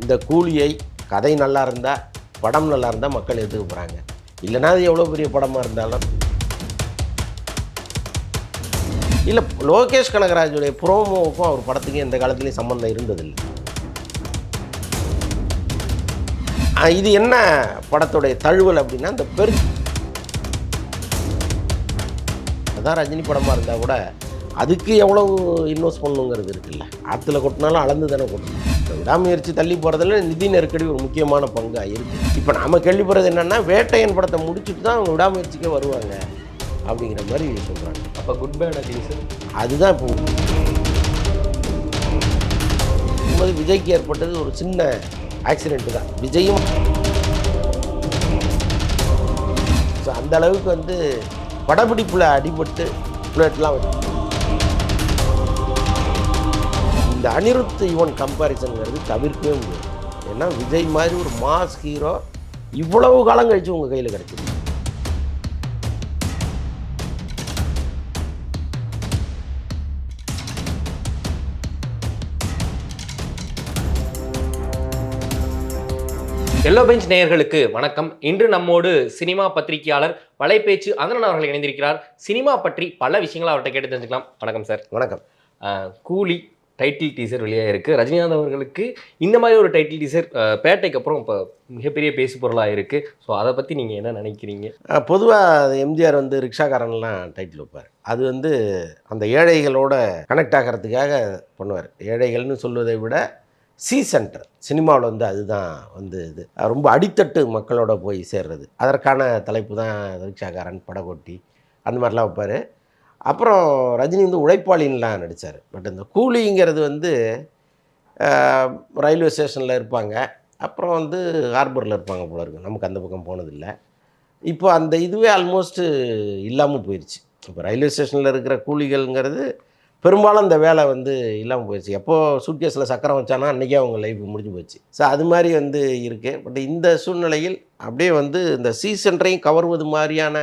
இந்த கூலியை கதை நல்லா இருந்தால் படம் நல்லா இருந்தால் மக்கள் எடுத்துக்க போகிறாங்க இல்லைனா அது எவ்வளோ பெரிய படமாக இருந்தாலும். இல்லை லோகேஷ் கனகராஜுடைய புரோமோவுக்கும் அவர் படத்துக்கும் எந்த காலத்துலேயும் சம்மந்தம் இருந்ததில்லை. இது என்ன படத்துடைய தழுவல் அப்படின்னா இந்த பெரு அதான் ரஜினி படமாக இருந்தால் கூட அதுக்கு எவ்வளவு இன்வெஸ்ட் பண்ணுங்கிறது இருக்குல்ல. ஆற்றுல கொட்டினாலும் அளந்து தானே கொட்டணும். இந்த விடாமுயற்சி தள்ளி போகிறதுல நிதி நெருக்கடி ஒரு முக்கியமான பங்காக இருக்குது இப்போ நாம் கேள்விப்படுறது என்னென்னா வேட்டையன் படத்தை முடிச்சுட்டு தான் அவங்க விடாமுயற்சிக்கே வருவாங்க அப்படிங்கிற மாதிரி சொல்கிறாங்க அப்போ குட் பேட் அட்லீஸ்ட் அதுதான் இப்போ போது விஜய்க்கு ஏற்பட்டது ஒரு சின்ன ஆக்சிடென்ட் தான். விஜயும் ஸோ அந்த அளவுக்கு வந்து படப்பிடிப்பில் அடிபட்டு புல்லட்லாம் வந்து இந்த அனிருத் யுவன் கம்பேரிசன்ங்கிறது தவிர்க்கவே முடியாது. ஏன்னா விஜய் மாதிரி ஒரு மாஸ் ஹீரோ இவ்வளவு காலம் கழிச்சு உங்கள் கையில் கிடைக்குது. எல்லோ பெஞ்ச் நேயர்களுக்கு வணக்கம். இன்று நம்மோடு சினிமா பத்திரிகையாளர் வலைபேச்சு அந்தரன் அவர்கள் இணைந்திருக்கிறார். சினிமா பற்றி பல விஷயங்களை அவர்கிட்ட கேட்டு தெரிஞ்சுக்கலாம். வணக்கம் சார். வணக்கம். கூலி டைட்டில் டீசர் வெளியாக இருக்குது ரஜினிகாந்த் அவர்களுக்கு இந்த மாதிரி ஒரு டைட்டில் டீசர் பேட்டைக்கு அப்புறம் இப்போ மிகப்பெரிய பேசு பொருளாக இருக்குது ஸோ அதை பற்றி நீங்கள் என்ன நினைக்கிறீங்க? பொதுவாக எம்ஜிஆர் வந்து ரிக்ஷாக்காரன்லாம் டைட்டில் வைப்பார். அது வந்து அந்த ஏழைகளோட கனெக்ட் ஆகிறதுக்காக பண்ணுவார். ஏழைகள்னு சொல்வதை விட சி சென்டர் சினிமாவில் வந்து அதுதான் வந்து இது. ரொம்ப அடித்தட்டு மக்களோட போய் சேர்றது. அதற்கான தலைப்பு தான் ரிக்ஷாக்காரன் படகோட்டி. அந்த மாதிரிலாம் வைப்பார். அப்புறம் ரஜினி வந்து உழைப்பாளின்லாம் நடித்தார் பட் இந்த கூலிங்கிறது வந்து ரயில்வே ஸ்டேஷனில் இருப்பாங்க. அப்புறம் வந்து ஹார்பரில் இருப்பாங்க போல இருக்கு. நமக்கு அந்த பக்கம் போனதில்லை. இப்போ அந்த இதுவே ஆல்மோஸ்ட்டு இல்லாமல் போயிடுச்சு இப்போ ரயில்வே ஸ்டேஷனில் இருக்கிற கூலிகள்ங்கிறது பெரும்பாலும் இந்த வேலை வந்து இல்லாமல் போயிடுச்சு எப்போது சூட்கேஸில் சக்கரம் வச்சானா அன்றைக்கே அவங்க லைஃப் முடிஞ்சு போச்சு. ஸோ அது மாதிரி வந்து இருக்குது பட் இந்த சூழ்நிலையில் அப்படியே வந்து இந்த சீசன்றையும் கவர்வது மாதிரியான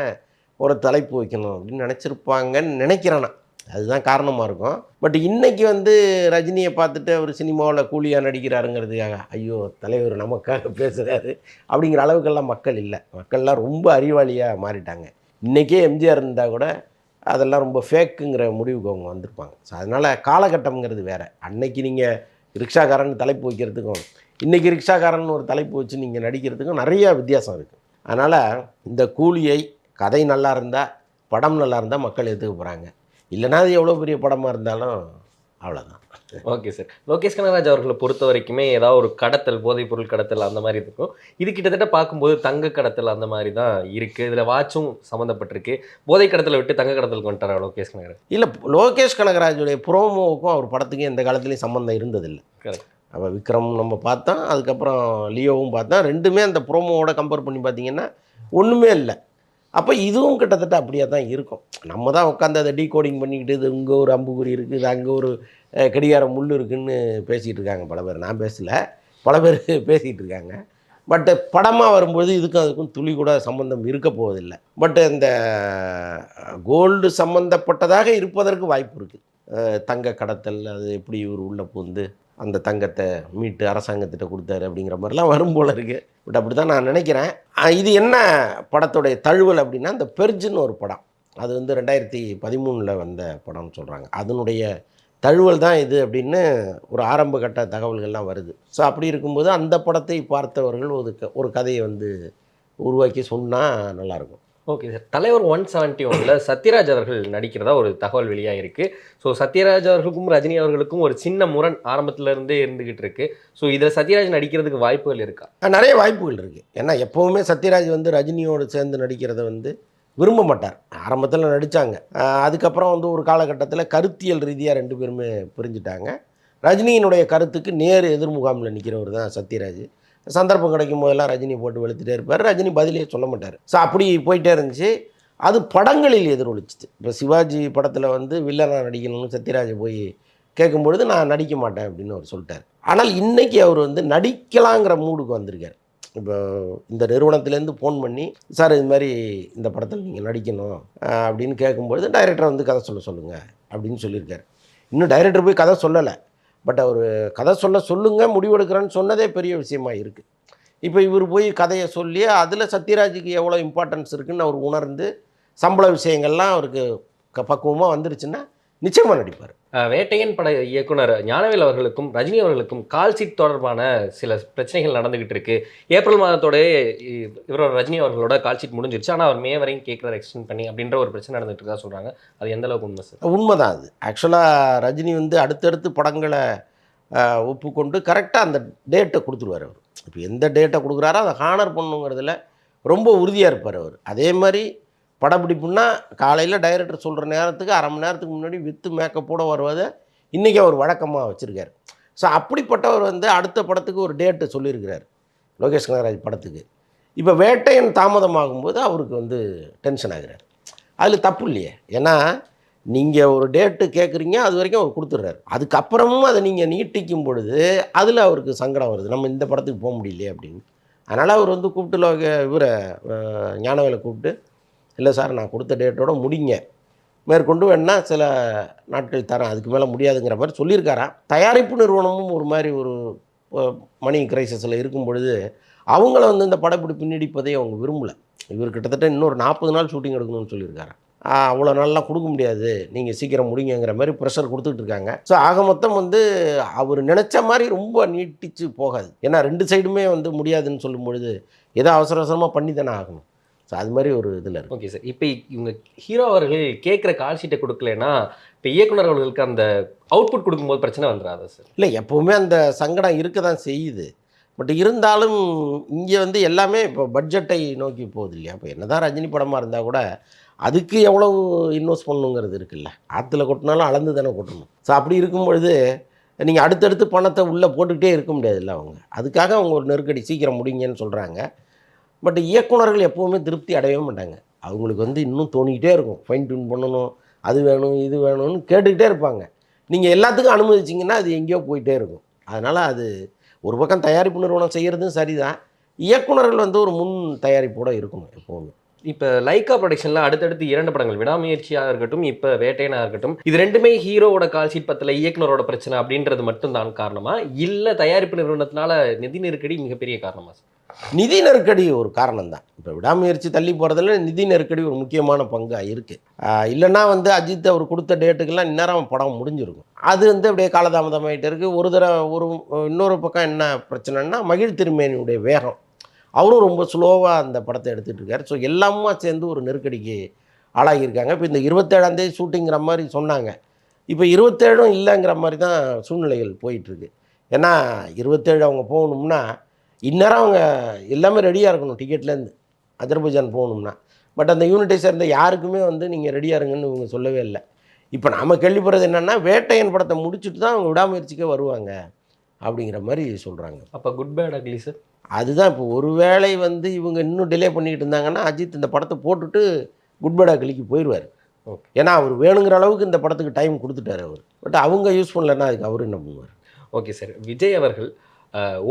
ஒரு தலைப்பு வைக்கணும் அப்படின்னு நினச்சிருப்பாங்கன்னு நினைக்கிறேன் நான். அதுதான் காரணமாக இருக்கும். பட் இன்றைக்கி வந்து ரஜினியை பார்த்துட்டு அவர் சினிமாவில் கூலியாக நடிக்கிறாருங்கிறதுக்காக ஐயோ தலைவர் நமக்காக பேசுகிறாரு அப்படிங்கிற அளவுக்கெல்லாம் மக்கள் இல்லை. மக்கள்லாம் ரொம்ப அறிவாளியாக மாறிட்டாங்க. இன்றைக்கே எம்ஜிஆர் இருந்தால் கூட அதெல்லாம் ரொம்ப ஃபேக்குங்கிற முடிவுக்கு அவங்க வந்திருப்பாங்க. ஸோ அதனால் காலகட்டம்ங்கிறது வேறு. அன்னைக்கு நீங்கள் ரிக்ஷாக்காரன் தலைப்பு வைக்கிறதுக்கும் இன்றைக்கி ரிக்ஷாக்காரன் ஒரு தலைப்பு வச்சு நீங்கள் நடிக்கிறதுக்கும் நிறைய வித்தியாசம் இருக்குது அதனால் இந்த கூலியை கதை நல்லா இருந்தால் படம் நல்லா இருந்தால் மக்கள் எடுத்துக்க போகிறாங்க இல்லைனா அது எவ்வளோ பெரிய படமாக இருந்தாலும் அவ்வளோதான் ஓகே சார். லோகேஷ் கனகராஜ் அவர்களை பொறுத்த வரைக்குமே ஏதாவது ஒரு கடத்தல் போதைப் பொருள் கடத்தல் அந்த மாதிரி இருக்கும். இது கிட்டத்தட்ட பார்க்கும்போது தங்க கடத்தல் அந்த மாதிரி தான் இருக்கு. இதுல வாட்சும் சம்மந்தப்பட்டிருக்கு போதை கடத்தலை விட்டு தங்க கடத்தலுக்கு வந்துட்டாரா லோகேஷ் கனகராஜ்? இல்லை லோகேஷ் கனகராஜுடைய ப்ரோமோவுக்கும் அவர் படத்துக்கும் எந்த காலத்துலேயும் சம்மந்தம் இருந்ததில்லை. Correct. அப்போ விக்ரம் நம்ம பார்த்தோம் அதுக்கப்புறம் லியோவும் பார்த்தோம். ரெண்டுமே அந்த ப்ரோமோவோட கம்பேர் பண்ணி பார்த்தீங்கன்னா ஒன்றுமே இல்லை. அப்போ இதுவும் கிட்டத்தட்ட அப்படியே தான் இருக்கும். நம்ம தான் உட்காந்து அதை டீகோடிங் பண்ணிக்கிட்டு இது இங்கே ஒரு அம்புக்குறி இருக்குது அங்கே ஒரு அஹ், கடிகார முள் இருக்குதுன்னு பேசிகிட்டு இருக்காங்க பல பேர். நான் பேசல. பல பேர் பேசிகிட்டு இருக்காங்க. பட்டு படமாக வரும்போது இதுக்கும் அதுக்கும் துளி கூட சம்மந்தம் இருக்க போவதில்லை. பட் இந்த கோல்டு சம்மந்தப்பட்டதாக இருப்பதற்கு வாய்ப்பு இருக்குது தங்க கடத்தல் அது எப்படி இவர் உள்ளே பூந்து அந்த தங்கத்தை மீட்டு அரசாங்கத்திட்ட கொடுத்தாரு அப்படிங்கிற மாதிரிலாம் வரும் போல இருக்கு. பட் அப்படி தான் நான் நினைக்கிறேன். இது என்ன படத்துடைய தழுவல் அப்படின்னா இந்த பெர்ஜுன்னு ஒரு படம். அது வந்து ரெண்டாயிரத்தி பதிமூணில் வந்த படம்னு சொல்கிறாங்க அதனுடைய தழுவல் தான் இது அப்படின்னு ஒரு ஆரம்ப கட்ட தகவல்கள்லாம் வருது. ஸோ அப்படி இருக்கும்போது அந்த படத்தை பார்த்தவர்கள் ஒரு க ஒரு கதையை வந்து உருவாக்கி சொன்னால் நல்லாயிருக்கும் ஓகே சார். தலைவர் ஒன் செவன்ட்டி ஒன்ல சத்யராஜ் அவர்கள் நடிக்கிறதா ஒரு தகவல் வெளியாக இருக்கு. ஸோ சத்யராஜ் அவர்களுக்கும் ரஜினி அவர்களுக்கும் ஒரு சின்ன முரண் ஆரம்பத்துல இருந்தே இருந்துகிட்டு இருக்கு. ஸோ இதில் சத்யராஜ் நடிக்கிறதுக்கு வாய்ப்புகள் இருக்கா? நிறைய வாய்ப்புகள் இருக்குது ஏன்னா எப்போவுமே சத்யராஜ் வந்து ரஜினியோடு சேர்ந்து நடிக்கிறத வந்து விரும்ப மாட்டார். ஆரம்பத்தில் நடித்தாங்க அதுக்கப்புறம் வந்து ஒரு காலகட்டத்தில் கருத்தியல் ரீதியாக ரெண்டு பேருமே பிரிஞ்சுட்டாங்க. ரஜினியினுடைய கருத்துக்கு நேர் எதிர்முகாமில் நிற்கிறவர் தான் சத்யராஜ். சந்தர்ப்பம் கிடைக்கும் போதெல்லாம் ரஜினி போட்டு வெளுத்துட்டே இருப்பார். ரஜினி பதிலே சொல்ல மாட்டார். ஸோ அப்படி போயிட்டே இருந்துச்சு. அது படங்களில் எதிரொலிச்சுது. இப்போ சிவாஜி படத்தில் வந்து வில்லனாக நடிக்கணும்னு சத்யராஜ் போய் கேட்கும்பொழுது நான் நடிக்க மாட்டேன் அப்படின்னு அவர் சொல்லிட்டார். ஆனால் இன்றைக்கி அவர் வந்து நடிக்கலாங்கிற மூடுக்கு வந்திருக்கார். இப்போ இந்த நிறுவனத்துலேருந்து ஃபோன் பண்ணி சார் இது மாதிரி இந்த படத்தில் நீங்கள் நடிக்கணும் அப்படின்னு கேட்கும்பொழுது டைரக்டர் வந்து கதை சொல்ல சொல்லுங்கள் அப்படின்னு சொல்லியிருக்காரு. இன்னும் டைரக்டர் போய் கதை சொல்லலை. பட் அவர் கதை சொல்ல சொல்லுங்க முடிவெடுக்கிறேன்னு சொன்னதே பெரிய விஷயமா இருக்குது இப்போ இவர் போய் கதையை சொல்லி அதில் சத்யராஜுக்கு எவ்வளோ இம்பார்ட்டன்ஸ் இருக்குன்னு அவர் உணர்ந்து சம்பள விஷயங்கள்லாம் அவருக்கு க பக்குவமாக வந்துருச்சுன்னா நிச்சயமாக நடிப்பார். வேட்டையன் பட இயக்குனர் ஞானவேல் அவர்களுக்கும் ரஜினி அவர்களுக்கும் கால் சீட் தொடர்பான சில பிரச்சனைகள் நடந்துகிட்டு இருக்கு. ஏப்ரல் மாதத்தோட இவரோட ரஜினி அவர்களோட கால் சீட் முடிஞ்சிருச்சு. ஆனால் அவர் மே வரையும் கேட்குற எக்ஸ்டெண்ட் பண்ணி அப்படின்ற ஒரு பிரச்சனை நடந்துட்டு இருக்கா சொல்றாங்க. அது எந்த அளவுக்கு உண்மை சார் உண்மைதான் அது. ஆக்சுவலாக ரஜினி வந்து அடுத்தடுத்து படங்களை ஒப்புக்கொண்டு கரெக்டாக அந்த டேட்டை கொடுத்துருவார் அவர். இப்போ எந்த டேட்டை கொடுக்குறாரோ அதை ஹானர் பண்ணுங்கிறதுல ரொம்ப உறுதியாக இருப்பார் அவர். அதே மாதிரி படப்பிடிப்புன்னா காலையில் டைரக்டர் சொல்கிற நேரத்துக்கு அரை மணி நேரத்துக்கு முன்னாடி வித்து மேக்கப்போட வருவதை இன்றைக்கி அவர் வழக்கமாக வச்சுருக்கார். ஸோ அப்படிப்பட்டவர் வந்து அடுத்த படத்துக்கு ஒரு டேட்டு சொல்லியிருக்கிறார் லோகேஷ் கனகராஜ் படத்துக்கு. இப்போ வேட்டையன் தாமதமாகும்போது அவருக்கு வந்து டென்ஷன் ஆகிறார். அதில் தப்பு இல்லையே. ஏன்னா நீங்கள் ஒரு டேட்டு கேட்குறீங்க அது வரைக்கும் அவர் கொடுத்துட்றாரு. அதுக்கப்புறமும் அதை நீங்கள் நீட்டிக்கும் பொழுது அதில் அவருக்கு சங்கடம் வருது. நம்ம இந்த படத்துக்கு போக முடியலையே அப்படின்னு. அதனால் அவர் வந்து கூப்பிட்டு லோக இவரை ஞானவேலை கூப்பிட்டு இல்லை சார் நான் கொடுத்த டேட்டோட முடிங்க. மேற்கொண்டு வேணால் சில நாட்கள் தரேன். அதுக்கு மேலே முடியாதுங்கிற மாதிரி சொல்லியிருக்காராம் தயாரிப்பு நிறுவனமும் ஒரு மாதிரி ஒரு மணி கிரைசஸில் இருக்கும் பொழுது அவங்கள வந்து இந்த படப்பிடிப்பு நீடிப்பதை அவங்க விரும்பலை. இவர் கிட்டத்தட்ட இன்னொரு நாற்பது நாள் ஷூட்டிங் எடுக்கணும்னு சொல்லியிருக்காரு. அவ்வளோ நாளெலாம் கொடுக்க முடியாது. நீங்கள் சீக்கிரம் முடிங்கிற மாதிரி ப்ரெஷர் கொடுத்துட்டு இருக்காங்க. ஸோ ஆக மொத்தம் வந்து அவர் நினச்ச மாதிரி ரொம்ப நீட்டிச்சு போகாது. ஏன்னா ரெண்டு சைடுமே வந்து முடியாதுன்னு சொல்லும் பொழுது ஏதோ அவசர அவசரமாக பண்ணி தானே ஆகணும். ஸோ அது மாதிரி ஒரு இதில் இருக்கு. ஓகே சார் இப்போ இவங்க ஹீரோ அவர்கள் கேட்குற கால் ஷீட்டை கொடுக்கலன்னா இப்போ இயக்குனர் அவர்களுக்கு அந்த அவுட்புட் கொடுக்கும்போது பிரச்சனை வந்துடாதா சார் இல்லை எப்போவுமே அந்த சங்கடம் இருக்க தான் செய்யுது. பட் இருந்தாலும் இங்கே வந்து எல்லாமே இப்போ பட்ஜெட்டை நோக்கி போகுது இல்லையா? இப்போ என்னதான் ரஜினி படமாக இருந்தால் கூட அதுக்கு எவ்வளவு இன்வெஸ்ட் பண்ணணுங்கிறது இருக்குல்ல? ஆற்றுல கொட்டினாலும் அளந்து தானே கொட்டணும். ஸோ அப்படி இருக்கும் பொழுது நீங்கள் அடுத்தடுத்து பணத்தை உள்ளே போட்டுக்கிட்டே இருக்க முடியாதுல்ல அவங்க? அதுக்காக அவங்க ஒரு நெருக்கடி சீக்கிரம் முடிங்கன்னு சொல்கிறாங்க பட் இயக்குனர்கள் எப்போவுமே திருப்தி அடையவே மாட்டாங்க. அவங்களுக்கு வந்து இன்னும் தோணிக்கிட்டே இருக்கும். ஃபைன் டியூன் பண்ணணும் அது வேணும் இது வேணும்னு கேட்டுக்கிட்டே இருப்பாங்க. நீங்கள் எல்லாத்துக்கும் அனுமதிச்சிங்கன்னா அது எங்கேயோ போயிட்டே இருக்கும். அதனால் அது ஒரு பக்கம் தயாரிப்பு நிறுவனம் செய்கிறதும் சரிதான். இயக்குனர்கள் வந்து ஒரு முன் தயாரிப்போடு இருக்கணும் எப்போவுமே. இப்போ லைக்கா ப்ரொடக்ஷனில் அடுத்தடுத்து இரண்டு படங்கள். விடாமுயற்சியாக இருக்கட்டும் இப்போ வேட்டையனாக இருக்கட்டும் இது ரெண்டுமே ஹீரோவோட கால்ஷீட் பத்தில் இயக்குனரோட பிரச்சனை அப்படின்றது மட்டும்தான் காரணமா? இல்லை தயாரிப்பு நிறுவனத்தினால நிதி நெருக்கடி மிகப்பெரிய காரணமா சார்? நிதி நெருக்கடி ஒரு காரணம் தான் இப்போ விடாமுயற்சி தள்ளி போகிறதுல நிதி நெருக்கடி ஒரு முக்கியமான பங்காக இருக்குது இல்லைன்னா வந்து அஜித் அவர் கொடுத்த டேட்டுக்கெல்லாம் இந்நேரம் படம் முடிஞ்சிருக்கும். அது வந்து அப்படியே காலதாமதமாயிட்டு இருக்குது ஒரு தடவை ஒரு இன்னொரு பக்கம் என்ன பிரச்சனைன்னா மகிழ் திருமேனியுடைய வேகம். அவரும் ரொம்ப ஸ்லோவாக அந்த படத்தை எடுத்துகிட்டு இருக்காரு. ஸோ எல்லாமும் சேர்ந்து ஒரு நெருக்கடிக்கு ஆளாகியிருக்காங்க. இப்போ இந்த இருபத்தேழாந்தேதி ஷூட்டிங்கிற மாதிரி சொன்னாங்க. இப்போ இருபத்தேழும் இல்லைங்கிற மாதிரி தான் சூழ்நிலைகள் போயிட்டுருக்கு ஏன்னா இருபத்தேழு அவங்க போகணும்னா இந்நேரம் அவங்க எல்லாமே ரெடியாக இருக்கணும் டிக்கெட்லேருந்து அஜர்பைஜான் போகணும்னா. பட் அந்த யூனிட்டை சேர்ந்த யாருக்குமே வந்து நீங்கள் ரெடியாக இருங்கன்னு இவங்க சொல்லவே இல்லை. இப்போ நாம் கேள்விப்படுறது என்னென்னா வேட்டையன் படத்தை முடிச்சுட்டு தான் அவங்க விடாமுயற்சிக்கே வருவாங்க அப்படிங்கிற மாதிரி சொல்கிறாங்க அப்போ குட் பேட் அக்லி சார் அதுதான் இப்போ ஒருவேளை வந்து இவங்க இன்னும் டிலே பண்ணிக்கிட்டு இருந்தாங்கன்னா அஜித் இந்த படத்தை போட்டுட்டு குட்பேடா கிளிக்கு போயிடுவார் Okay. ஏன்னா அவர் வேணுங்கிற அளவுக்கு இந்த படத்துக்கு டைம் கொடுத்துட்டாரு அவர். பட் அவங்க யூஸ் பண்ணலன்னா அதுக்கு அவர் என்ன பண்ணுவார்? ஓகே சார் விஜய் அவர்கள்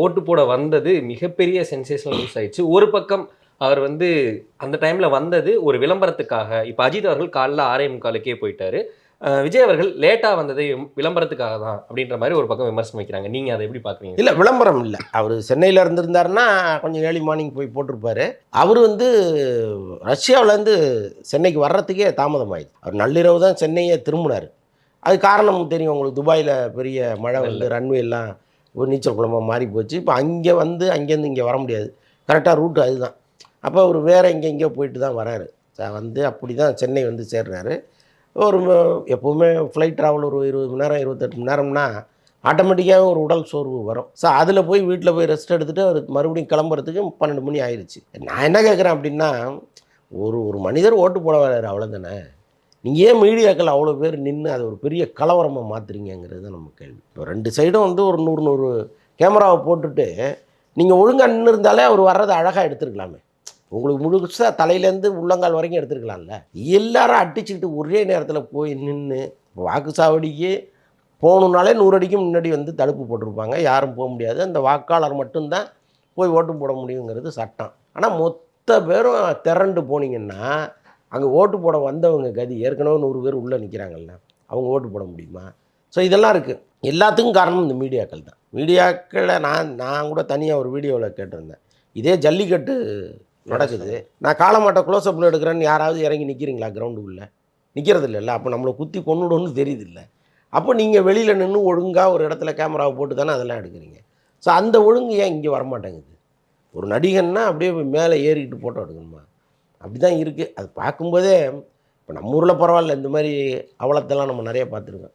ஓட்டு போட வந்தது மிகப்பெரிய சென்சேஷனல் நியூஸ் ஆயிடுச்சு. ஒரு பக்கம் அவர் வந்து அந்த டைமில் வந்தது ஒரு விளம்பரத்துக்காக. இப்போ அஜித் அவர்கள் காலைல ஆறே முக்காலுக்கே போயிட்டாரு. விஜய் அவர்கள் லேட்டாக வந்தது விளம்பரத்துக்காக தான் அப்படின்ற மாதிரி ஒரு பக்கம் விமர்சனம் வைக்கிறாங்க. நீங்கள் அதை எப்படி பார்க்குறீங்க இல்லை விளம்பரம் இல்லை. அவர் சென்னையில் இருந்திருந்தாருன்னா கொஞ்சம் ஏர்லி மார்னிங் போய் போட்டிருப்பாரு. அவர் வந்து ரஷ்யாவிலேருந்து சென்னைக்கு வர்றதுக்கே தாமதமாயிடுச்சு. அவர் நள்ளிரவு தான் சென்னையே திரும்பினார். அது காரணம் தெரியும் உங்களுக்கு. துபாயில் பெரிய மழை வந்து ரன்வே எல்லாம் ஒரு நீச்சல் குளமாக மாறி போச்சு. இப்போ அங்கே வந்து அங்கேருந்து இங்கே வர முடியாது. கரெக்டாக ரூட்டு அதுதான். அப்போ அவர் வேறு எங்கே எங்கேயோ போயிட்டு தான் வராரு. வந்து அப்படி தான் சென்னை வந்து சேர்றாரு. ஒரு எப்போவுமே ஃப்ளைட் ட்ராவல் ஒரு இருபது மணி நேரம் இருபத்தெட்டு மணி நேரம்னா ஆட்டோமேட்டிக்காக ஒரு உடல் சோர்வு வரும். ஸோ அதில் போய் வீட்டில் போய் ரெஸ்ட் எடுத்துகிட்டு அவர் மறுபடியும் கிளம்புறதுக்கு பன்னெண்டு மணி ஆயிடுச்சு நான் என்ன கேட்குறேன் அப்படின்னா ஒரு ஒரு மனிதர் ஓட்டு போட வர்றாரு அவ்வளோதானே நீங்கள் ஏன் மீடியாக்கள் அவ்வளோ பேர் நின்று அதை ஒரு பெரிய கலவரமாக மாற்றுறீங்கிறது தான் நம்ம கேள்வி. இப்போ ரெண்டு சைடும் வந்து ஒரு நூறு நூறு கேமராவை போட்டுட்டு நீங்கள் ஒழுங்காக நின்று இருந்தாலே அவர் வர்றதை அழகாக எடுத்துருக்கலாமே. உங்களுக்கு முழுசாக தலையிலேருந்து உள்ளங்கால் வரைக்கும் எடுத்துருக்கலாம்ல. எல்லாரும் அடிச்சுக்கிட்டு ஒரே நேரத்தில் போய் நின்று வாக்குச்சாவடிக்கு போகணுன்னாலே நூறு அடிக்கு முன்னாடி வந்து தடுப்பு போட்டிருப்பாங்க. யாரும் போக முடியாது. அந்த வாக்காளர் மட்டும்தான் போய் ஓட்டு போட முடியுங்கிறது சட்டம். ஆனால் மொத்த பேரும் திரண்டு போனீங்கன்னா அங்கே ஓட்டு போட வந்தவங்க கதி. ஏற்கனவே நூறு பேர் உள்ளே நிற்கிறாங்கல்ல அவங்க ஓட்டு போட முடியுமா? ஸோ இதெல்லாம் இருக்குது எல்லாத்துக்கும் காரணம் இந்த மீடியாக்கள் தான். மீடியாக்களை நான் நான் கூட தனியாக ஒரு வீடியோவில் கேட்டிருந்தேன். இதே ஜல்லிக்கட்டு நடக்குது. நான் காலமாட்டை க்ளோஸ்அப்பில் எடுக்கிறேன்னு யாராவது இறங்கி நிற்கிறீங்களா கிரவுண்டுக்குள்ளே நிற்கிறது இல்லைல்ல அப்போ நம்மளை குத்தி கொண்டுடும்னு தெரியுது இல்லை அப்போ நீங்கள் வெளியில் நின்று ஒழுங்காக ஒரு இடத்துல கேமராவை போட்டு தானே அதெல்லாம் எடுக்கிறீங்க. ஸோ அந்த ஒழுங்கு ஏன் இங்கே வரமாட்டேங்குது? ஒரு நடிகன்னா அப்படியே மேலே ஏறிக்கிட்டு ஃபோட்டோ எடுக்கணுமா? அப்படி தான் இருக்குது அது பார்க்கும்போதே இப்போ நம்ம ஊரில் பரவாயில்ல இந்த மாதிரி அவலத்தெல்லாம் நம்ம நிறைய பார்த்துருக்கோம்.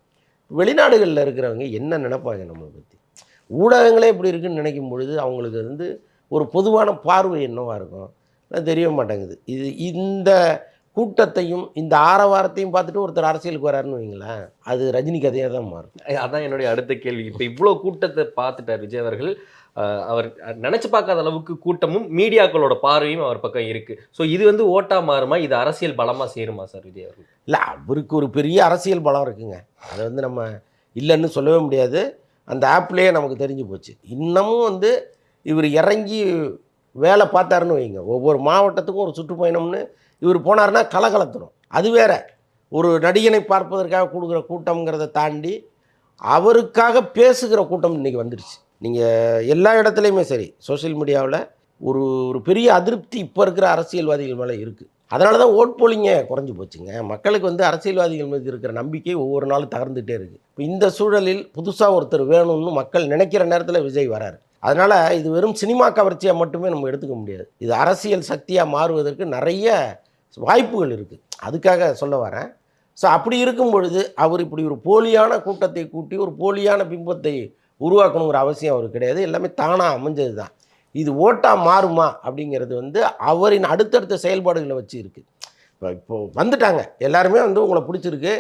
வெளிநாடுகளில் இருக்கிறவங்க என்ன நினைப்பாங்க நம்மளை பற்றி ஊடகங்களே இப்படி இருக்குன்னு நினைக்கும் பொழுது அவங்களுக்கு வந்து ஒரு பொதுவான பார்வை என்னவாக இருக்கும்? தெரிய மாட்டேங்குது. இது இந்த கூட்டத்தையும் இந்த ஆரவாரத்தையும் பார்த்துட்டு ஒருத்தர் அரசியலுக்கு வராருன்னு வைங்களேன் அது ரஜினி கதையாக தான் மாறும். அதான் என்னுடைய அடுத்த கேள்வி. இப்போ இவ்வளோ கூட்டத்தை பார்த்துட்டார் விஜய் அவர்கள். அவர் நினச்சி பார்க்காத அளவுக்கு கூட்டமும் மீடியாக்களோட பார்வையும் அவர் பக்கம் இருக்குது ஸோ இது வந்து ஓட்டா மாறுமா? இது அரசியல் பலமாக சேருமா சார் விஜய் அவர்கள்? இல்லை அவருக்கு ஒரு பெரிய அரசியல் பலம் இருக்குங்க. அதை வந்து நம்ம இல்லைன்னு சொல்லவே முடியாது. அந்த ஆப்லேயே நமக்கு தெரிஞ்சு போச்சு. இன்னமும் வந்து இவர் இறங்கி வேலை பார்த்தாருன்னு வைங்க. ஒவ்வொரு மாவட்டத்துக்கும் ஒரு சுற்றுப்பயணம்னு இவர் போனாருன்னா கலகலத்துடும் அது வேற. ஒரு நடிகனை பார்ப்பதற்காக கொடுக்குற கூட்டம்ங்கிறத தாண்டி அவருக்காக பேசுகிற கூட்டம் இன்றைக்கி வந்துடுச்சு நீங்கள் எல்லா இடத்துலையுமே சரி சோஷியல் மீடியாவில் ஒரு ஒரு பெரிய அதிருப்தி இப்போ இருக்கிற அரசியல்வாதிகள் மேலே இருக்குது அதனால தான் ஓட் போலிங்க குறைஞ்சி போச்சுங்க. மக்களுக்கு வந்து அரசியல்வாதிகள் மீது இருக்கிற நம்பிக்கை ஒவ்வொரு நாளும் தகர்ந்துகிட்டே இருக்குது இப்போ இந்த சூழலில் புதுசாக ஒருத்தர் வேணும்னு மக்கள் நினைக்கிற நேரத்தில் விஜய் வராரு. அதனால் இது வெறும் சினிமா கவர்ச்சியாக மட்டுமே நம்ம எடுத்துக்க முடியாது. இது அரசியல் சக்தியாக மாறுவதற்கு நிறைய வாய்ப்புகள் இருக்குது அதுக்காக சொல்ல வரேன். ஸோ அப்படி இருக்கும் பொழுது அவர் இப்படி ஒரு போலியான கூட்டத்தை கூட்டி ஒரு போலியான பிம்பத்தை உருவாக்கணுங்கிற அவசியம் அவருக்கு கிடையாது. எல்லாமே தானாக அமைஞ்சது தான் இது ஓட்டாக மாறுமா அப்படிங்கிறது வந்து அவரின் அடுத்தடுத்த செயல்பாடுகளை வச்சு இருக்குது இப்போ இப்போ வந்துட்டாங்க. எல்லாருமே வந்து உங்களை பிடிச்சிருக்கு.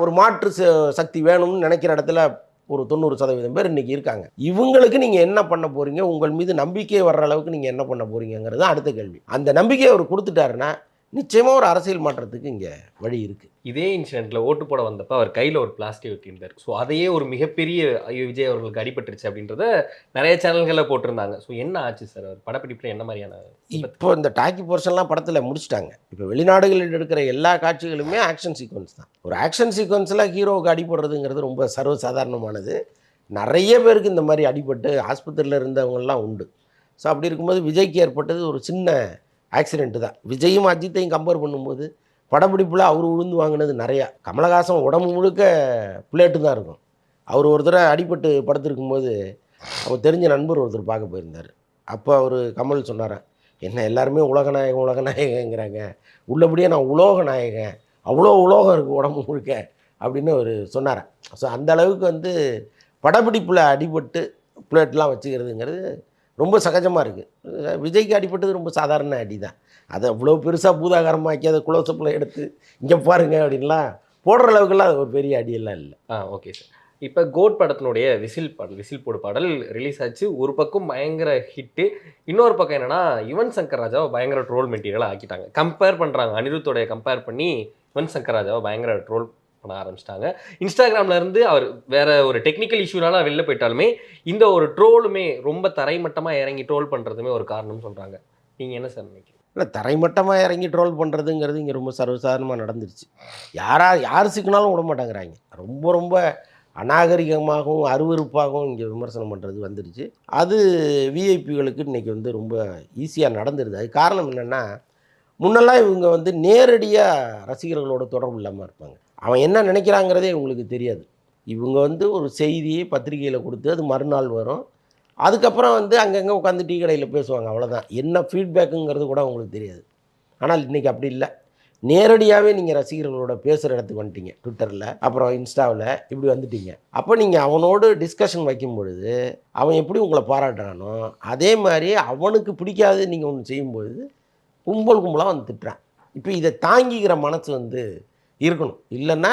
ஒரு மாற்று ச- சக்தி வேணும்னு நினைக்கிற இடத்துல ஒரு தொண்ணூறு சதவீதம் பேர் இன்றைக்கி இருக்காங்க. இவங்களுக்கு நீங்கள் என்ன பண்ண போகிறீங்க உங்கள் மீது நம்பிக்கை வர்ற அளவுக்கு நீங்கள் என்ன பண்ண போகிறீங்கிறது தான் அடுத்த கேள்வி. அந்த நம்பிக்கையை அவர் கொடுத்துட்டாருன்னா நிச்சயமாக ஒரு அரசியல் மாற்றத்துக்கு இங்கே வழி இருக்குது இதே இன்சிடென்ட்ல ஓட்டு போட வந்தப்ப அவர் கையில ஒரு பிளாஸ்டிக் ஒட்டியிருந்தார் ஸோ அதையே ஒரு மிகப்பெரிய ஐயோ விஜய் அவர்களுக்கு அடிபட்டுருச்சு அப்படின்றத நிறைய சேனல்களில் போட்டிருந்தாங்க. ஸோ என்ன ஆச்சு சார் அவர் படப்பிடிப்புல என்ன மாதிரியான இப்போ இந்த டாக்கி போர்ஷன்லாம் படத்தில் முடிச்சிட்டாங்க. இப்போ வெளிநாடுகளில் எடுக்கிற எல்லா காட்சிகளுமே ஆக்ஷன் சீக்வன்ஸ் தான். ஒரு ஆக்ஷன் சீக்வன்ஸில் ஹீரோவுக்கு அடிபடுறதுங்கிறது ரொம்ப சர்வசாதாரணமானது. நிறைய பேருக்கு இந்த மாதிரி அடிபட்டு ஆஸ்பத்திரியில் இருந்தவங்கெல்லாம் உண்டு. ஸோ அப்படி இருக்கும்போது விஜய்க்கு ஏற்பட்டது ஒரு சின்ன ஆக்சிடென்ட்டு தான். விஜயும் அஜித்தையும் கம்பேர் பண்ணும்போது படப்பிடிப்பில் அவர் உழுந்து வாங்கினது நிறையா. கமலஹாசன் உடம்பு முழுக்க பிளேட்டு தான் இருக்கும். அவர் ஒரு தடவை அடிபட்டு படுத்திருக்கும்போது அவர் தெரிஞ்ச நண்பர் ஒருத்தர் பார்க்க போயிருந்தார். அப்போ அவர் கமல் சொன்னாரன் என்ன எல்லாருமே உலகநாயகன் உலகநாயகங்கிறாங்க உள்ளபடியே நான் உலோக நாயகன். அவ்வளோ உலோகம் இருக்குது உடம்பு முழுக்க. அப்படின்னு அவர் சொன்னார். ஸோ அந்த அளவுக்கு வந்து படப்பிடிப்பில் அடிபட்டு பிளேட்லாம் வச்சுக்கிறதுங்கிறது ரொம்ப சகஜமாக இருக்குது விஜய்க்கு அடிப்பட்டது ரொம்ப சாதாரண அடி தான் அதை அவ்வளோ பெருசாக பூதாகாரமாக்கி அதை குளோசப்பில் எடுத்து இங்கே பாருங்க அப்படின்லாம் போடுற அளவுக்குலாம் அது ஒரு பெரிய அடியெல்லாம் இல்லை. ஆ ஓகே சார். இப்போ கோட் படத்தினுடைய விசில் பாடல் விசில் போடு பாடல் ரிலீஸ் ஆச்சு. ஒரு பக்கம் பயங்கர ஹிட்டு இன்னொரு பக்கம் என்னென்னா யுவன் சங்கர் ராஜாவை பயங்கர ட்ரோல் மெட்டீரியலாக ஆக்கிட்டாங்க. கம்பேர் பண்ணுறாங்க அனிருத்தோடைய கம்பேர் பண்ணி யுவன் சங்கர் ராஜாவை பயங்கர ட்ரோல் பண்ண ஆரம்பிச்சிட்டாங்க. இன்ஸ்டாகிராமில் இருந்து அவர் வேற ஒரு டெக்னிக்கல் இஷ்யூனால வெளில போயிட்டாலுமே இந்த ஒரு ட்ரோலுமே ரொம்ப தரைமட்டமாக இறங்கி ட்ரோல் பண்ணுறதுமே ஒரு காரணம் சொல்கிறாங்க நீங்கள் என்ன சார் நினைக்கிறீங்க? இல்லை தரைமட்டமாக இறங்கி ட்ரோல் பண்ணுறதுங்கிறது இங்கே ரொம்ப சர்வசாதாரணமாக நடந்துருச்சு. யாரா யார் சிக்கினாலும் விட மாட்டேங்கிறாங்க. ரொம்ப ரொம்ப அநாகரிகமாகவும் அருவருப்பாகவும் இங்கே விமர்சனம் பண்ணுறது வந்துடுச்சு அது விஐபிகளுக்கு இன்றைக்கி வந்து ரொம்ப ஈஸியாக நடந்துருது. அது காரணம் என்னென்னா முன்னெல்லாம் இவங்க வந்து நேரடியாக ரசிகர்களோட தொடர்பு இல்லாமல் இருப்பாங்க. அவன் என்ன நினைக்கிறாங்கிறதே இவங்களுக்கு தெரியாது. இவங்க வந்து ஒரு செய்தியை பத்திரிகையில் கொடுத்து அது மறுநாள் வரும். அதுக்கப்புறம் வந்து அங்கங்கே உட்காந்து டீ கடையில் பேசுவாங்க அவ்வளோதான் என்ன ஃபீட்பேக்குங்கிறது கூட அவங்களுக்கு தெரியாது. ஆனால் இன்றைக்கி அப்படி இல்லை. நேரடியாகவே நீங்கள் ரசிகர்களோட பேசுகிற இடத்துக்கு வந்துட்டீங்க ட்விட்டரில் அப்புறம் இன்ஸ்டாவில் இப்படி வந்துட்டீங்க. அப்போ நீங்கள் அவனோடு டிஸ்கஷன் வைக்கும் பொழுது அவன் எப்படி உங்களை பாராட்டுறானோ அதே மாதிரி அவனுக்கு பிடிக்காது நீங்கள் ஒன்று செய்யும்பொழுது கும்பல் கும்பலாக வந்து திட்டுறான். இப்போ இதை தாங்கிக்கிற மனசு வந்து இருக்கணும். இல்லைன்னா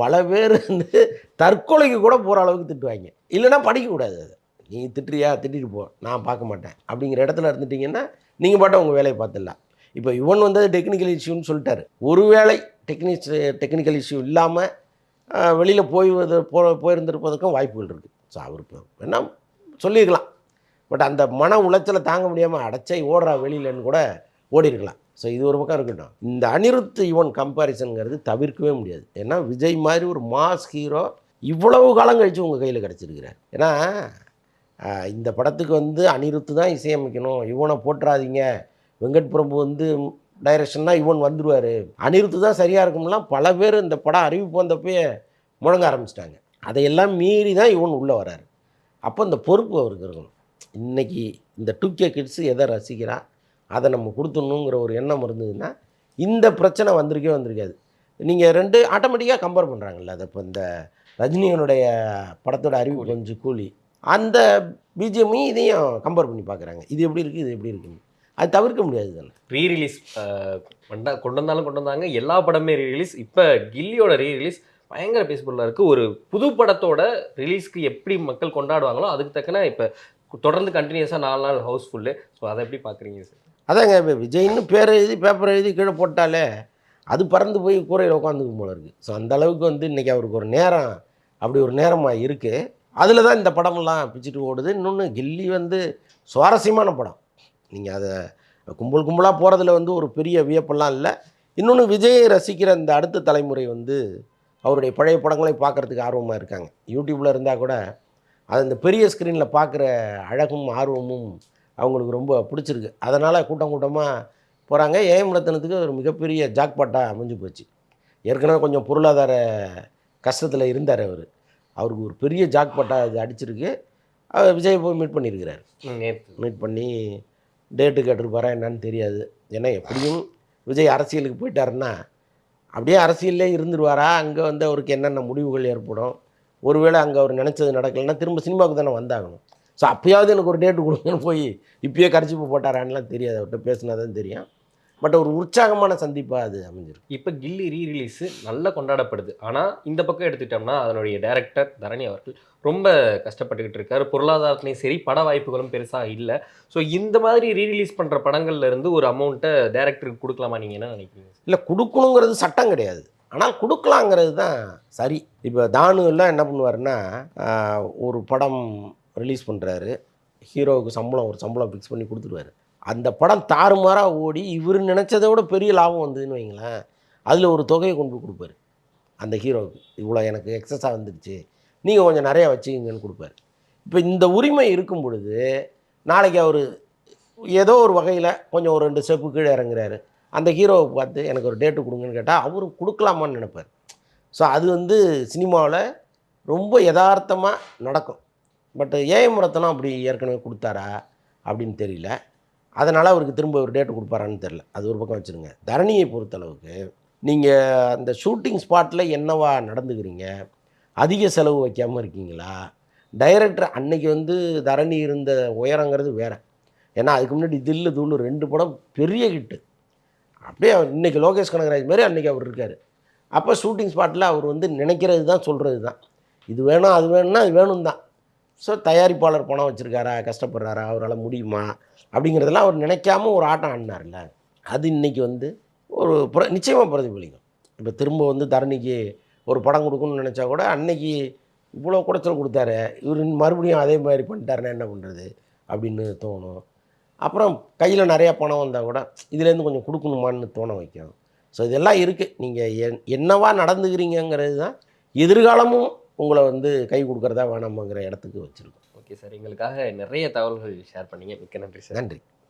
பல பேர் வந்து தற்கொலைக்கு கூட போகிற அளவுக்கு திட்டுவாங்க. இல்லைன்னா படிக்கக்கூடாது அது. நீ திட்டுறியா திட்டிட்டு போ. நான் பார்க்க மாட்டேன். அப்படிங்கிற இடத்துல இருந்துட்டிங்கன்னா நீங்கள் பாட்ட உங்கள் வேலையை பார்த்துடலாம். இப்போ இவன் வந்து டெக்னிக்கல் இஷ்யூன்னு சொல்லிட்டாரு. ஒருவேளை டெக்னிக்ஸ் டெக்னிக்கல் இஷ்யூ இல்லாமல் வெளியில் போய் போ போயிருந்திருப்பதற்கும் வாய்ப்புகள் இருக்குது ஸோ அவர் வேணால் வேணா சொல்லியிருக்கலாம். பட் அந்த மன உளைச்சலை தாங்க முடியாமல் அடைச்சை ஓடுறா வெளியிலன்னு கூட ஓடி இருக்கலாம் ஸோ இது ஒரு பக்கம் இருக்கட்டும். இந்த அனிருத் யுவன் கம்பாரிசனுங்கிறது தவிர்க்கவே முடியாது. ஏன்னா விஜய் மாதிரி ஒரு மாஸ் ஹீரோ இவ்வளவு காலம் கழித்து உங்கள் கையில் கிடச்சிருக்கிறார். ஏன்னா இந்த படத்துக்கு வந்து அனிருத் தான் இசையமைக்கணும். இவனை போட்டுறாதீங்க வெங்கட் பிரபு வந்து டைரக்ஷன்னா இவன் வந்துடுவார் அனிருத் தான் சரியாக இருக்கும்லாம் பல பேர் இந்த படம் அறிவிப்பு வந்தப்பயே முழங்க ஆரம்பிச்சிட்டாங்க. அதையெல்லாம் மீறி தான் இவன் உள்ளே வராரு அப்போ இந்த பொறுப்பு அவருக்கு இருக்கணும். இன்றைக்கி இந்த டூ கே கிட்ஸு எதை ரசிக்கிறான் அதை நம்ம கொடுத்துடணுங்கிற ஒரு எண்ணம் இருந்ததுன்னா இந்த பிரச்சனை வந்திருக்கே வந்திருக்காது. நீங்கள் ரெண்டு ஆட்டோமேட்டிக்காக கம்பேர் பண்ணுறாங்கல்ல அது இப்போ இந்த ரஜினியனுடைய படத்தோட அறிவு கொஞ்சம் கூலி. அந்த பிஜிஎம்மையும் இதையும் கம்பேர் பண்ணி பார்க்குறாங்க இது எப்படி இருக்குது இது எப்படி இருக்குன்னு. அது தவிர்க்க முடியாது தானே. ரீ ரிலீஸ் கொண்டா கொண்டு வந்தாலும் கொண்டு வந்தாங்க. எல்லா படமே ரீ ரிலீஸ் இப்போ கில்லியோட ரீ ரிலீஸ் பயங்கர பேஸ்புல்லாக இருக்குது ஒரு புது படத்தோட ரிலீஸ்க்கு எப்படி மக்கள் கொண்டாடுவாங்களோ அதுக்கு தக்கன இப்போ தொடர்ந்து கண்டினியூஸாக நாலு நாள் ஹவுஸ்ஃபுல்லு ஸோ அதை எப்படி பார்க்குறீங்க சார் அதாங்க இப்போ விஜய்னு பேர் எழுதி பேப்பர் எழுதி கீழே போட்டாலே அது பறந்து போய் கூரையில் உட்காந்துக்கும் போல இருக்குது ஸோ அந்த அளவுக்கு வந்து இன்றைக்கி அவருக்கு ஒரு நேரம் அப்படி ஒரு நேரமாக இருக்குது அதில் தான் இந்த படமெல்லாம் பிச்சுட்டு ஓடுது. இன்னொன்று கில்லி வந்து சுவாரஸ்யமான படம். நீங்கள் அதை கும்பல் கும்பலாக போகிறதுல வந்து ஒரு பெரிய வியப்பெல்லாம் இல்லை. இன்னொன்று விஜயை ரசிக்கிற இந்த அடுத்த தலைமுறை வந்து அவருடைய பழைய படங்களை பார்க்குறதுக்கு ஆர்வமாக இருக்காங்க. யூடியூப்பில் இருந்தால் கூட அது இந்த பெரிய ஸ்க்ரீனில் பார்க்குற அழகும் ஆர்வமும் அவங்களுக்கு ரொம்ப பிடிச்சிருக்கு. அதனால் கூட்டம் கூட்டமாக போகிறாங்க ஏஎம் ரத்தனத்துக்கு ஒரு மிகப்பெரிய ஜாக்பாட்டாக அமைஞ்சு போச்சு. ஏற்கனவே கொஞ்சம் பொருளாதார கஷ்டத்தில் இருந்தார் அவர். அவருக்கு ஒரு பெரிய ஜாக்பாட்டாக அது அடிச்சிருக்கு. அவர் விஜய் போய் மீட் பண்ணியிருக்கிறார் மீட் பண்ணி டேட்டு கேட்டிருப்பாரா என்னன்னு தெரியாது. ஏன்னா எப்படியும் விஜய் அரசியலுக்கு போயிட்டாருன்னா அப்படியே அரசியல்லே இருந்துருவாரா? அங்கே வந்து அவருக்கு என்னென்ன முடிவுகள் ஏற்படும்? ஒருவேளை அங்கே அவர் நினச்சது நடக்கலைன்னா திரும்ப சினிமாவுக்கு தானே வந்தாகணும். ஸோ அப்பயாவது எனக்கு ஒரு டேட்டு கொடுங்கன்னு போய் இப்பயே கரைச்சிப்பு போட்டாரான்லாம் தெரியாது. அவர்கிட்ட பேசினா தான் தெரியும். பட் ஒரு உற்சாகமான சந்திப்பாக அது அமைஞ்சிருக்கு. இப்போ கில்லி ரீ ரிலீஸு நல்லா கொண்டாடப்படுது. ஆனால் இந்த பக்கம் எடுத்துக்கிட்டோம்னா அதனுடைய டைரக்டர் தரணி அவர்கள் ரொம்ப கஷ்டப்பட்டுக்கிட்டு இருக்காரு. பொருளாதாரத்துலையும் சரி பட வாய்ப்புகளும் பெருசாக இல்லை. ஸோ இந்த மாதிரி ரீ ரிலீஸ் பண்ணுற படங்கள்ல இருந்து ஒரு அமௌண்ட்டை டேரக்டருக்கு கொடுக்கலாமா? நீங்கள் என்ன நினைக்கிறீங்க? இல்லை கொடுக்கணுங்கிறது சட்டம் கிடையாது. ஆனால் கொடுக்கலாங்கிறது தான் சரி. இப்போ தானு எல்லாம் என்ன பண்ணுவாருன்னா ஒரு படம் ரிலீஸ் பண்ணுறாரு ஹீரோவுக்கு சம்பளம் ஒரு சம்பளம் ஃபிக்ஸ் பண்ணி கொடுத்துருவாரு அந்த படம் தாறுமாறாக ஓடி இவர் நினச்சதை விட பெரிய லாபம் வந்ததுன்னு வைங்களேன் அதில் ஒரு தொகையை கொண்டு போய் கொடுப்பாரு. அந்த ஹீரோவுக்கு. இவ்வளோ எனக்கு எக்ஸஸாக வந்துடுச்சு நீங்கள் கொஞ்சம் நிறையா வச்சுக்கிங்கன்னு கொடுப்பாரு. இப்போ இந்த உரிமை இருக்கும் பொழுது நாளைக்கு அவர் ஏதோ ஒரு வகையில் கொஞ்சம் ஒரு ரெண்டு ஸ்டெப்பு கீழே இறங்குறாரு. அந்த ஹீரோவை பார்த்து எனக்கு ஒரு டேட்டு கொடுங்கன்னு கேட்டால் அவரும் கொடுக்கலாமான்னு நினைப்பார். ஸோ அது வந்து சினிமாவில் ரொம்ப யதார்த்தமாக நடக்கும். பட் ஏஎம் ரத்னம் அப்படி ஏற்கனவே கொடுத்தாரா அப்படின்னு தெரியல. அதனால் அவருக்கு திரும்ப ஒரு டேட்டு கொடுப்பாரான்னு தெரில அது ஒரு பக்கம் வச்சுருங்க. தரணியை பொறுத்தளவுக்கு நீங்கள் அந்த ஷூட்டிங் ஸ்பாட்டில் என்னவா நடந்துக்கிறீங்க? அதிக செலவு வைக்காமல் இருக்கீங்களா? டைரக்டர் அன்னைக்கு வந்து தரணி இருந்த உயரங்கிறது வேறு. ஏன்னா அதுக்கு முன்னாடி தில்லு தூள் ரெண்டு படம் பெரிய ஹிட்டு அப்படியே அவர் இன்றைக்கி லோகேஷ் கனகராஜ் மாதிரி அன்றைக்கி அவர் இருக்கார். அப்போ ஷூட்டிங் ஸ்பாட்டில் அவர் வந்து நினைக்கிறது தான் சொல்கிறது தான் இது வேணும் அது வேணும்னா அது வேணும் தான் ஸோ தயாரிப்பாளர் பணம் வச்சுருக்காரா கஷ்டப்படுறாரா அவரால் முடியுமா அப்படிங்கிறதெல்லாம் அவர் நினைக்காம ஒரு ஆட்டம் ஆடினார்ல. அது இன்னைக்கு வந்து ஒரு புற நிச்சயமாக பிரதிபலிக்கும். இப்போ திரும்ப வந்து தரணிக்கு ஒரு படம் கொடுக்கணும்னு நினச்சா கூட அன்னைக்கு இவ்வளோ குடைச்சல் கொடுத்தாரு இவர் மறுபடியும் அதே மாதிரி பண்ணிட்டாருன்னா என்ன பண்ணுறது அப்படின்னு தோணும். அப்புறம் கையில் நிறையா பணம் வந்தால் கூட இதுலேருந்து கொஞ்சம் கொடுக்கணுமான்னு தோண வைக்கும். ஸோ இதெல்லாம் இருக்குது நீங்கள் என் என்னவா நடந்துக்கிறீங்கங்கிறது தான் எதிர்காலமும் உங்களை வந்து கை கொடுக்குறதா வேணாமாங்கிற இடத்துக்கு வச்சுருக்கோம். Okay sir. எங்களுக்காக நிறைய தகவல்கள் ஷேர் பண்ணீங்க. மிக்க நன்றி சார். நன்றி.